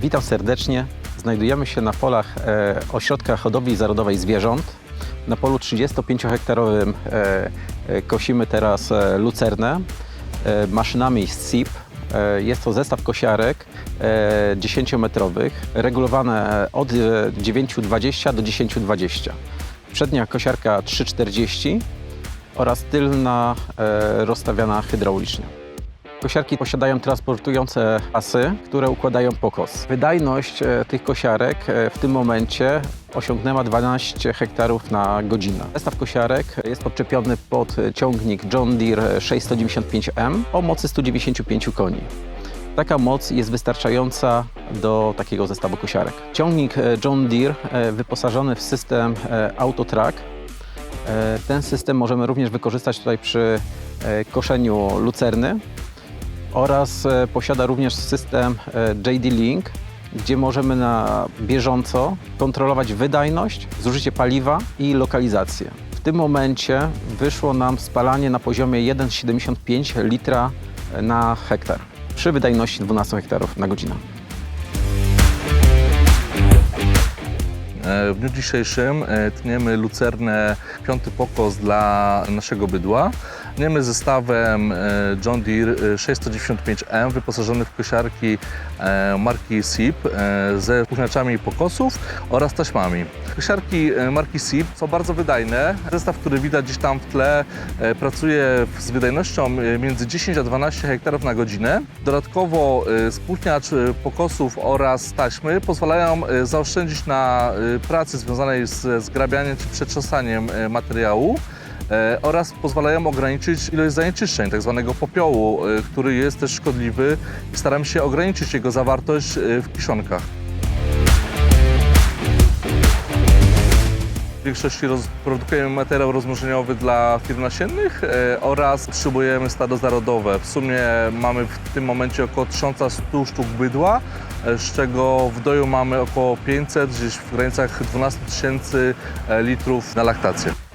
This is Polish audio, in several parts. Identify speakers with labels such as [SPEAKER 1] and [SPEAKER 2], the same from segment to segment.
[SPEAKER 1] Witam serdecznie. Znajdujemy się na polach e, Ośrodka Hodowli Zarodowej Zwierząt. Na polu 35-hektarowym e, e, kosimy teraz e, lucernę e, maszynami SIP. E, jest to zestaw kosiarek e, 10-metrowych, regulowane od e, 9,20 do 10,20. Przednia kosiarka 3,40 oraz tylna e, rozstawiana hydraulicznie. Kosiarki posiadają transportujące pasy, które układają pokos. Wydajność e, tych kosiarek e, w tym momencie osiągnęła 12 hektarów na godzinę. Zestaw kosiarek jest podczepiony pod ciągnik John Deere 695M o mocy 195 koni. Taka moc jest wystarczająca do takiego zestawu kosiarek. Ciągnik e, John Deere wyposażony w system AutoTrack Ten system możemy również wykorzystać tutaj przy koszeniu lucerny oraz e, posiada również system e, JD Link, gdzie możemy na bieżąco kontrolować wydajność, zużycie paliwa i lokalizację. W tym momencie wyszło nam spalanie na poziomie 1,75 litra na hektar przy wydajności 12 hektarów na godzinę.
[SPEAKER 2] E, W dniu dzisiejszym e, tniemy lucernę piąty pokos dla naszego bydła. Tniemy zestawem e, John Deere e, 695M wyposażony w kosiarki e, marki SIP e, ze wpływaczami pokosów oraz taśmami. Kosiarki e, marki SIP są bardzo wydajne. Zestaw, który widać gdzieś tam w tle, e, pracuje z wydajnością e, między 10 a 12 hektarów na godzinę. Dodatkowo e, spłuchniacz e, pokosów oraz taśmy pozwalają e, zaoszczędzić na e, pracy związanej z zgrabianiem czy przetrzasaniem e, materiału e, oraz pozwalają ograniczyć ilość zanieczyszczeń, tak zwanego popiołu, e, który jest też szkodliwy i staramy się ograniczyć jego zawartość e, w kiszonkach. W większości produkujemy materiał rozmnożeniowy dla firm nasiennych e, oraz potrzebujemy stado zarodowe. W sumie mamy w tym momencie około 1100 sztuk bydła, e, z czego w doju mamy około 500, gdzieś w granicach 12 tysięcy e, litrów na laktację.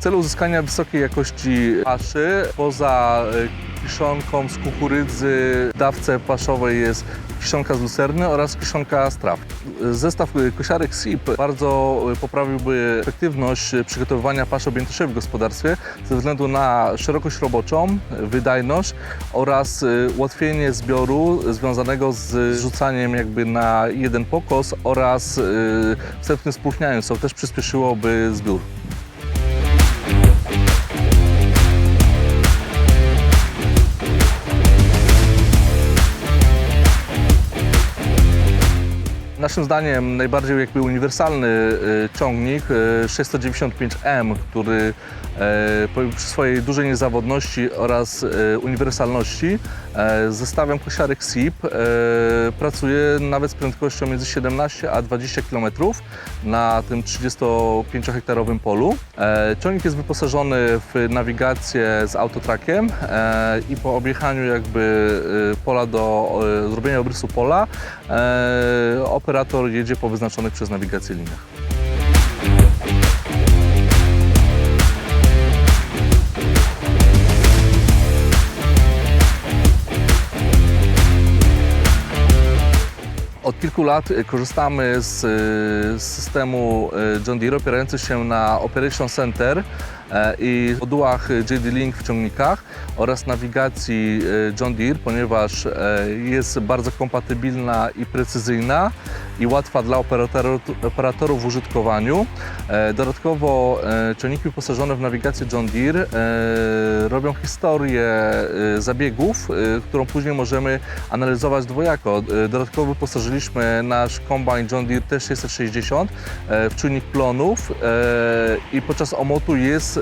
[SPEAKER 2] W celu uzyskania wysokiej jakości paszy, poza e, kiszonką z kukurydzy, dawce paszowej jest kiszonka z lucerny oraz kiszonka z traw. Zestaw e, kosiarek SIP bardzo e, poprawiłby efektywność przygotowywania paszy objętościowej w gospodarstwie ze względu na szerokość roboczą, wydajność oraz ułatwienie zbioru związanego z rzucaniem jakby na jeden pokos oraz wstępnym spłuchnianiem, co też przyspieszyłoby zbiór. Naszym zdaniem najbardziej jakby uniwersalny y, ciągnik y, 695M, który y, po- przy swojej dużej niezawodności oraz uniwersalności zestawem kosiarek SIP pracuje nawet z prędkością między 17 a 20 km na tym 35-hektarowym polu. E, Ciągnik jest wyposażony w nawigację z autotrackiem e, i po objechaniu jakby pola do zrobienia obrysu pola e, operator jedzie po wyznaczonych przez nawigację liniach. Od kilku lat y, korzystamy z, y, systemu y, John Deere opierający się na Operation Center i modułach JD Link w ciągnikach oraz nawigacji John Deere, ponieważ jest bardzo kompatybilna i precyzyjna i łatwa dla operatorów, w użytkowaniu. E, Dodatkowo e, ciągniki wyposażone w nawigację John Deere e, robią historię zabiegów, którą później możemy analizować dwojako. Dodatkowo wyposażyliśmy nasz kombine John Deere T660 e, w czujnik plonów i podczas omotu jest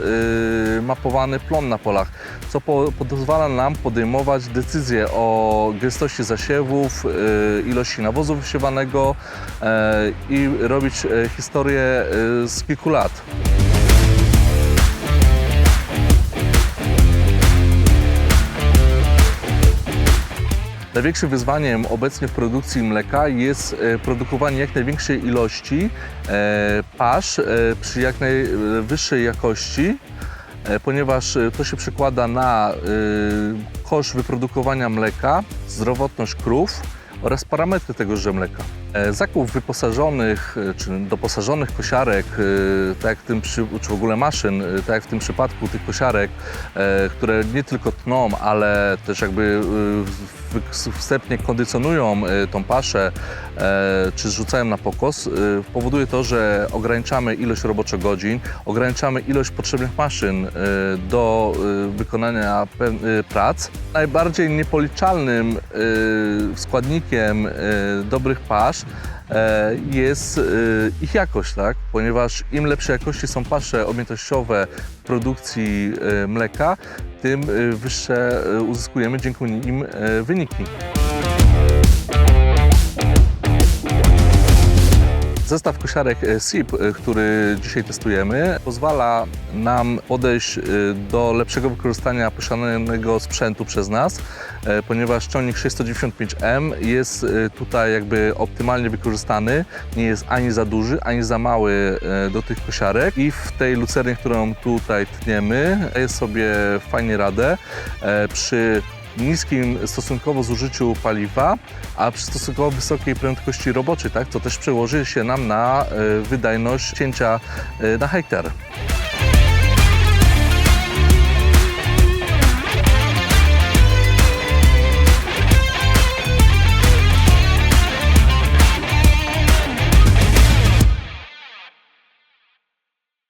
[SPEAKER 2] mapowany plon na polach, co po, pozwala nam podejmować decyzje o gęstości zasiewów, ilości nawozu wysiewanego i robić e, historię e, z kilku lat. Największym wyzwaniem obecnie w produkcji mleka jest e, produkowanie jak największej ilości e, pasz e, przy jak najwyższej jakości e, ponieważ e, to się przekłada na e, koszt wyprodukowania mleka, zdrowotność krów oraz parametry tegoże mleka. E, Zakup wyposażonych e, czy doposażonych kosiarek, e, tak jak w tym czy w ogóle maszyn, tak jak w tym przypadku tych kosiarek, które nie tylko tną, ale też jakby wstępnie kondycjonują tą paszę, czy zrzucają na pokos, powoduje to, że ograniczamy ilość roboczogodzin, ograniczamy ilość potrzebnych maszyn do wykonania prac. Najbardziej niepoliczalnym składnikiem dobrych pasz e, jest e, ich jakość, tak? ponieważ im lepszej jakości są pasze objętościowe produkcji e, mleka, tym wyższe uzyskujemy dzięki nim wyniki. Zestaw kosiarek e, SIP, e, który dzisiaj testujemy, pozwala nam podejść e, do lepszego wykorzystania posiadanego sprzętu przez nas, ponieważ ciągnik 695M jest tutaj jakby optymalnie wykorzystany, nie jest ani za duży, ani za mały do tych kosiarek i w tej lucernie, którą tutaj tniemy, daje sobie fajnie radę przy niskim stosunkowo zużyciu paliwa, a przy stosunkowo wysokiej prędkości roboczej, tak, to też przełoży się nam na e, wydajność cięcia e, na hektar.